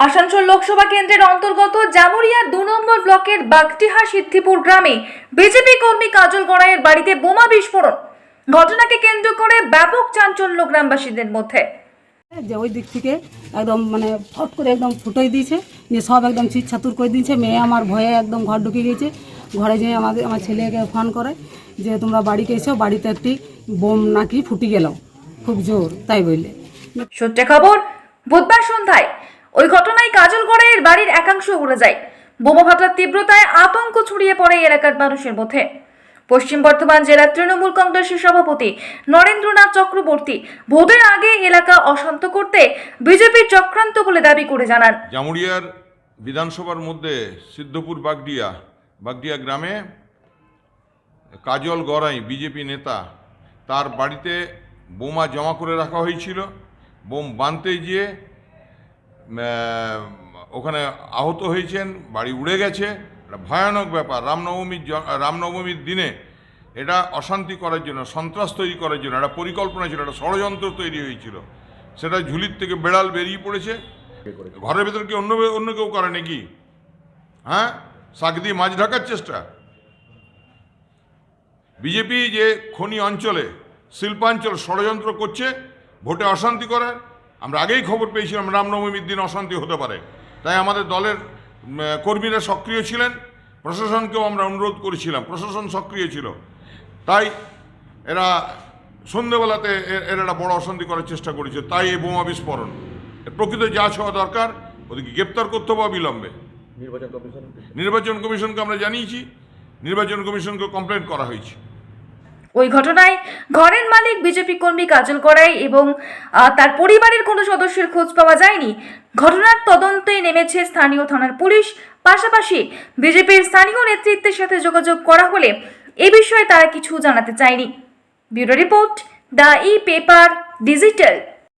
আসানসোল লোকসভা কেন্দ্রের অন্তর্গত জামুরিয়া দু নম্বর ব্লকের বাগটিহা সিদ্ধিপুর গ্রামে বিজেপি কর্মী কাজল গড়াইয়ের বাড়িতে বোমা বিস্ফোরণ। ঘটনাকে কেন্দ্র করে ব্যাপক চাঞ্চল্য গ্রামবাসীদের মধ্যে। যে ওই দিক থেকে একদম মানে ফট করে একদম ফুটোই দিয়েছে যে সব একদম চিৎ ছাতুর করে দিয়েছে। মেয়ে আমার ভয়ে একদম ঘর ঢুকে গিয়েছে। ঘরে যেয়ে আমাদের আমার ছেলেকে ফোন করে যে তোমরা বাড়িতে এসো বাড়িতে একটি বোম নাকি ফুটি গেল। খুব জোর তাই বললে। সূত্রে খবর বুধবার সন্ধ্যায় ওই ঘটনায় কাজল গড়াইয়ের বাড়ির একাংশ উড়ে যায়। বোমা ফাটার তীব্রতায় আতঙ্ক ছড়িয়ে পড়ে এলাকার মানুষের মধ্যে। পশ্চিম বর্ধমান জেলার তৃণমূল কংগ্রেসের সভাপতি নরেন্দ্রনাথ চক্রবর্তী ভোটের আগে এলাকা অশান্ত করতে বিজেপির চক্রান্ত বলে দাবি করে জানান। জামুরিয়ার বিধানসভার মধ্যে সিদ্ধপুর বাগডিয়া বাগডিয়া গ্রামে কাজল গড়াই বিজেপি নেতা, তার বাড়িতে বোমা জমা করে রাখা হয়েছিল। বোম বানতে গিয়ে ওখানে আহত হয়েছেন, বাড়ি উড়ে গেছে। একটা ভয়ানক ব্যাপার, রামনবমীর রামনবমীর দিনে এটা অশান্তি করার জন্য, সন্ত্রাস তৈরি করার জন্য, একটা পরিকল্পনা ছিল, একটা ষড়যন্ত্র তৈরি হয়েছিল। সেটা ঝুলির থেকে বেড়াল বেরিয়ে পড়েছে। ঘরের ভেতর কি অন্য অন্য কেউ করে নাকি? হ্যাঁ? শাক দিয়ে মাছ ঢাকার চেষ্টা? বিজেপি যে খনি অঞ্চলে, শিল্পাঞ্চল ষড়যন্ত্র করছে, ভোটে অশান্তি করার আমরা আগেই খবর পেয়েছিলাম রামনবমীর দিন অশান্তি হতে পারে। তাই আমাদের দলের কর্মীরা সক্রিয় ছিলেন প্রশাসনকেও আমরা অনুরোধ করেছিলাম প্রশাসন সক্রিয় ছিল। তাই এরা সন্ধ্যেবেলাতে এ- এরা একটা বড় অশান্তি করার চেষ্টা করেছে তাই এই বোমা বিস্ফোরণ। প্রকৃত যাচ হওয়া দরকার ওদেরকে গ্রেপ্তার করতে হবে অবিলম্বে। নির্বাচন কমিশনকে আমরা জানিয়েছি নির্বাচন কমিশনকে কমপ্লেন করা হয়েছে। ওই ঘটনায় ঘরের মালিক বিজেপি কর্মী কাজল করাই এবং তার পরিবারের কোনো সদস্যের খোঁজ পাওয়া যায়নি। ঘটনার তদন্তে নেমেছে স্থানীয় থানার পুলিশ। পাশাপাশি বিজেপির স্থানীয় নেতৃত্বের সাথে যোগাযোগ করা হলে এ বিষয়ে তারা কিছু জানাতে চায়নি। Bureau report, the E paper digital.